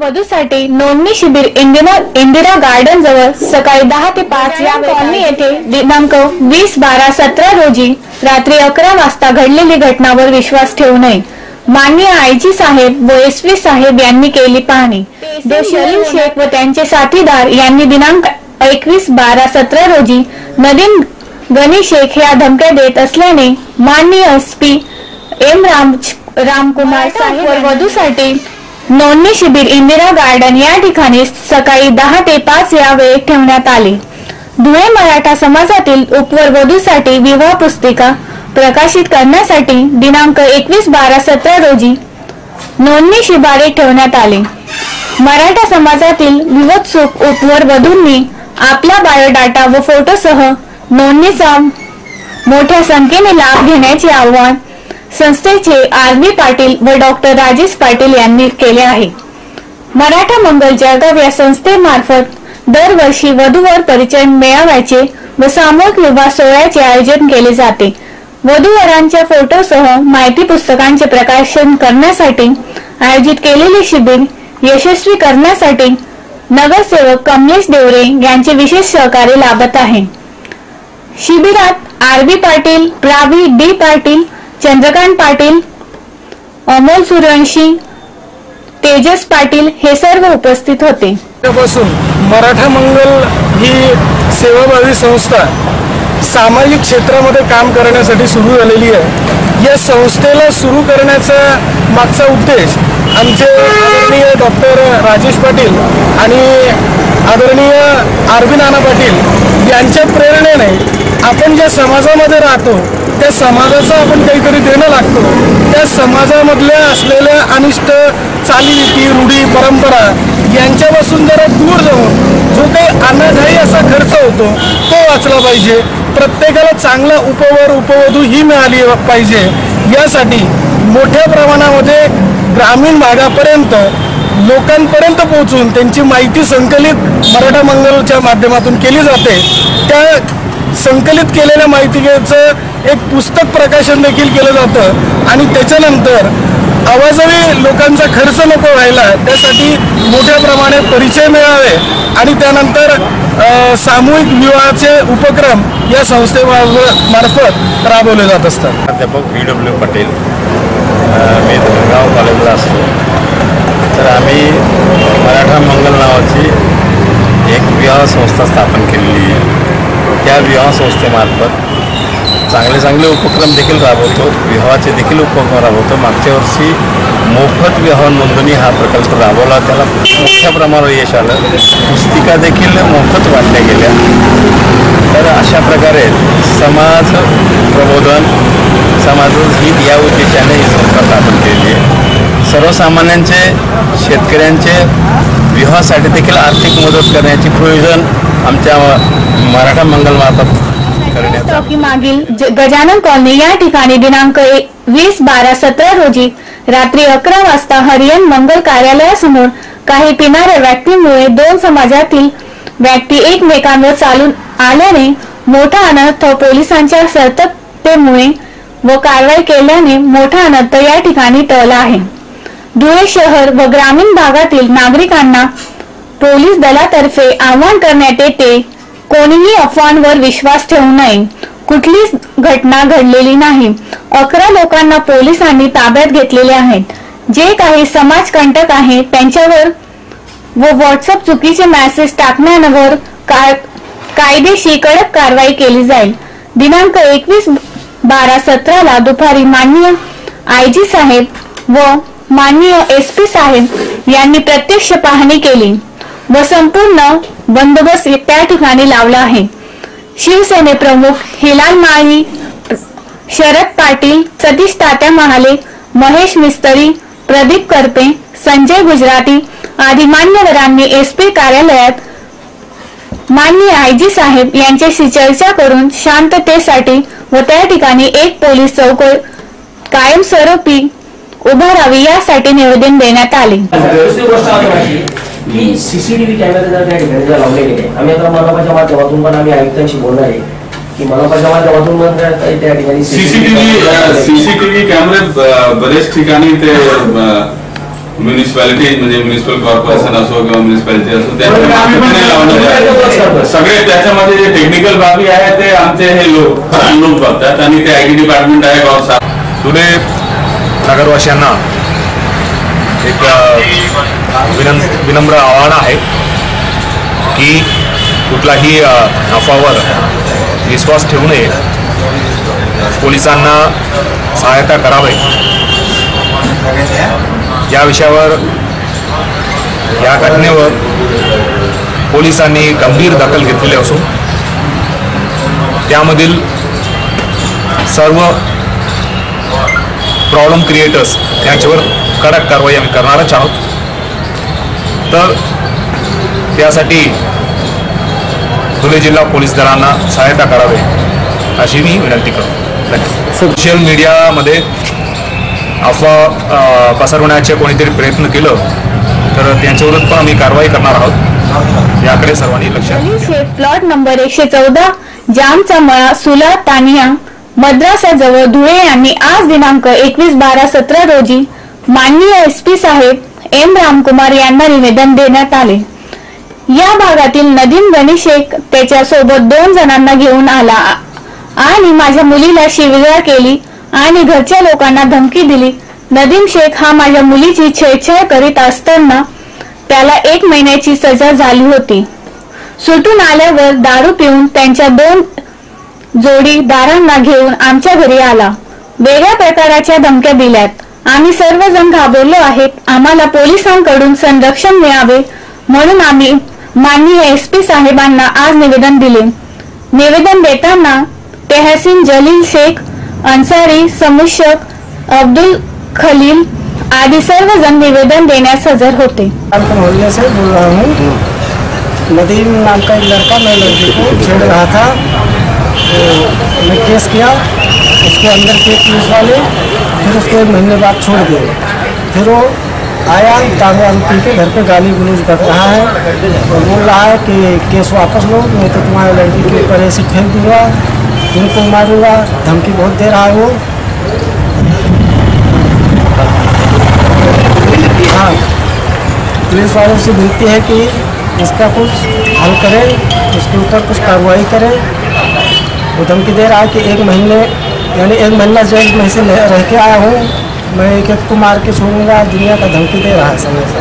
वधूसाठी नोंदणी शिबिर इंदिरा इंदिरा गार्डन जवळ सकाळी दहा ते पाच या कॉलनी येथे दिनांक वीस बारा सतरा रोजी रात्री अकरा वाजता घडलेली घटनावर विश्वास ठेवू नये. माननीय आयजी साहेब व एस साहेब यांनी केली पाहणी. शरीफ शेख व त्यांचे साथीदार यांनी दिनांक एकवीस बारा सतरा रोजी नवीन गणी शेख या धमक्या देत असल्याने माननीय S P M Ram Ramkumar साहेब वधूसाठी नोंदणी शिबिर इंदिरा गार्डन या ठिकाणी सकाळी दहा ते पाच या वेळेत ठेवण्यात आले. धुळे मराठा समाजातील उपवर वधूसाठी विवाह पुस्तिका प्रकाशित करण्यासाठी दिनांक एकवीस बारा सतरा रोजी नोंदणी शिबारे ठेवण्यात आले. मराठा समाजातील विवत्सुक उपवर वधूंनी आपला बायोडाटा व फोटोसह नोंदणीचा मोठ्या संख्येने लाभ घेण्याचे आव्हान संस्थेचे आर बी पाटील व डॉक्टर राजेश पाटील यांनी केले आहे. मराठा मंगल जळगाव या संस्थेमार्फत दरवर्षी वधूवर परिचय मेळाव्याचे व सामूहिक विवाह सोहळ्याचे आयोजन केले जाते. वधूवरांच्या फोटोसह माहिती पुस्तकांचे प्रकाशन करण्यासाठी आयोजित केलेले शिबिर यशस्वी करण्यासाठी नगरसेवक कमलेश देवरे यांचे विशेष सहकार्य लाभत आहे. शिबिरात आर बी पाटील प्रावी डी पाटील चंद्रकांत पाटील अमोल सूर्यवंशी तेजस पाटील हे सर्व उपस्थित होते. मराठा मंगल ही सेवाभावी संस्था सामाजिक क्षेत्रामध्ये काम करण्यासाठी सुरू झालेली आहे. या संस्थेला सुरू करण्याचा मागचा उद्देश आमचे आदरणीय डॉक्टर राजेश पाटील आणि आदरणीय आरबी नाना पाटील यांच्या प्रेरणेने आपण ज्या समाजामध्ये राहतो त्या समाजाचं आपण काहीतरी देणं लागतो. त्या समाजामधल्या असलेल्या अनिष्ट चालीरीती रूढी परंपरा यांच्यापासून जरा दूर जाऊन जो काही अनाठाई असा खर्च होतो तो वाचला पाहिजे. प्रत्येकाला चांगला उपवर उपवधू ही मिळाली पाहिजे. यासाठी मोठ्या प्रमाणामध्ये ग्रामीण भागापर्यंत लोकांपर्यंत पोहोचून त्यांची माहिती संकलित मराठा मंगलच्या माध्यमातून केली जाते. त्या संकलित केलेल्या माहितीचं एक पुस्तक प्रकाशन देखील केलं जातं. आणि त्याच्यानंतर अवाजवी लोकांचा खर्च नको व्हायला त्यासाठी मोठ्या प्रमाणात परिचय मिळावे आणि त्यानंतर सामूहिक विवाहाचे उपक्रम या संस्थेमार्फत राबवले जात असतात. प्राध्यापक व्ही डब्ल्यू पटेल मी धुळगाव कॉलेजला असतो. तर आम्ही मराठा मंगल नावाची एक विवाह संस्था स्थापन केलेली आहे. त्या विवाह संस्थेमार्फत चांगले चांगले उपक्रम देखील राबवतो. विवाहाचे देखील उपक्रम राबवतो. मागच्या वर्षी मोफत विवाह नोंदणी हा प्रकल्प राबवला. त्याला मोठ्या प्रमाणावर यश आलं. पुस्तिका देखील मोफत वाटल्या गेल्या. तर अशा प्रकारे समाज प्रबोधन समाजाचं हित या उद्देशाने ही संस्था स्थापन केलेली आहे. सर्वसामान्यांचे शेतकऱ्यांचे विवाहासाठी देखील आर्थिक मदत करण्याची प्रयोजन आमच्या मराठा मंगलमार्फत करण्यात चौकी मागील गजानन कॉलनी या ठिकाणी दिनांक वीस बारा सतरा रोजी रात्री अकरा वाजता हरियन मंगल कार्यालयासमोर काही पिणाऱ्या व्यक्तींमुळे दोन समाजातील व्यक्ती एकमेकांवर चालून आल्याने मोठा अनर्थ पोलिसांच्या सतर्कतेमुळे व कारवाई केल्याने मोठा अनर्थ या ठिकाणी टळला आहे. धुळे शहर व ग्रामीण भागातील नागरिकांना पोलीस दलातर्फे आवाहन करण्यात येते कोणीही अफवांवर विश्वास ठेवू नये. कुठलीच घटना घडलेली नाही. अकरा लोकांना पोलिसांनी ताब्यात घेतलेले आहेत. जे काही समाजकंटक आहे त्यांच्यावर व व्हॉट्सअप चुकीचे मेसेज टाकण्यावर का- कायदेशीर कडक कारवाई केली जाईल. दिनांक एकवीस बारा सतराला दुपारी माननीय आयजी साहेब व माननीय एस पी साहेब यांनी प्रत्यक्ष पाहणी केली व संपूर्ण बंदोबस्त त्या ठिकाणी लावला आहे. शिवसेने प्रमुख हिलाल माळी शरद पाटील सतीश तात्या महाले महेश मिस्तरी प्रदीप करपे संजय गुजराती आदी मान्यवरांनी एस पी कार्यालयात माननीय आयजी साहेब यांच्याशी चर्चा करून शांततेसाठी व त्या ठिकाणी एक पोलीस चौक कायमस्वरूपी उभा राहावी यासाठी निवेदन देण्यात आले. की सीसीटीव्ही कॅमेरे जर त्या ठिकाणी जर लावले गेले आम्ही आता मनपाच्या माध्यमातून पण आम्ही आयुक्तांशी बोलणार आहे की मनपाच्या माध्यमातून पण त्या त्या ठिकाणी सीसीटीव्ही सीसीटीव्ही कॅमेरे बरेच ठिकाणी ते म्युनिसिपॅलिटी म्हणजे म्युनिसिपल कॉर्पोरेशन असो किंवा म्युनिसिपॅलिटी असो. आहेत. सगळे त्याच्यामध्ये जे टेक्निकल बाबी आहे ते आमचे हे लोक लोक बघतात आणि ते आय टी डिपार्टमेंट आहे धुळे नगरवासियांना एक विनं विनम्र आव्हान आहे की कुठलाही नफावर विश्वास ठेवू नये. पोलिसांना सहायता करावे. या विषयावर या घटनेवर पोलिसांनी गंभीर दखल घेतलेली असून त्यामधील सर्व प्रॉब्लेम क्रिएटर्स यांच्यावर कडक कारवाई आम्ही करणारच आहोत. तर त्यासाठी धुळे जिल्हा पोलीस दलांना सहायता करावे अशी मी विनंती करतो. सोशल मीडियामध्ये अफवा पसरवण्याचे कोणीतरी प्रयत्न केलं तर त्यांच्याविरुद्ध पण आम्ही कारवाई करणार आहोत. याकडे सर्वांनी लक्ष प्लॉट नंबर एकशे चौदा जामचा मळा सुला तानिया मद्रासाजवळ धुळे यांनी आज दिनांक एकवीस बारा सतरा रोजी माननीय एस पी साहेब एम रामकुमार यांना निवेदन देण्यात आले. या भागातील नदीम गणेशेक त्याच्या सोबत दोन जणांना घेऊन आला आणि माझ्या मुलीला शिविगाळ केली आणि घरच्या लोकांना धमकी दिली. नदीम शेख हा माझ्या मुलीची छेडछाड करीत असताना त्याला एक महिन्याची सजा झाली होती. सुटून आल्यावर दारू पिऊन त्यांच्या दोन जोडीदारांना घेऊन आमच्या घरी आला. वेगळ्या प्रकाराच्या धमक्या दिल्यात. आम्ही सर्वजण घाबरलो आहेत. आम्हाला पोलिसांकडून संरक्षण मिळावे म्हणून आम्ही माननीय एस पी साहेबांना आज निवेदन दिले. निवेदन देताना तेहसीन जलील शेख अन्सारी समुशक अब्दुल खलील आदी सर्वजण निवेदन देण्यास हजर होते. नदीम नाम का एक लड़का मैं लड़की को छेड़ रहा था। मैं केस किया, उसके अंदर के पुलिस वाले, फिर उसको एक महीने बाद छोड़ दिए। फिर वो आया दारू पी के घर पे गाली गुलूज कर रहा है, और बोल रहा है कि केस वापस लो नहीं तो तुम्हारी लड़की के ऊपर ऐसे फेंक दूँगा, तुमको मारूँगा, धमकी बहुत दे रहा है वो। हाँ पुलिस वालों से विनती है कि इसका कुछ हल करें, उसके ऊपर कुछ कार्रवाई करें वो धमकी दे रहा है कि एक महीने, यानी एक महीना जेल में से रह के आया हूँ। मैं एक एक को मार के छोड़ूँगा, दुनिया का धमकी दे रहा है समय से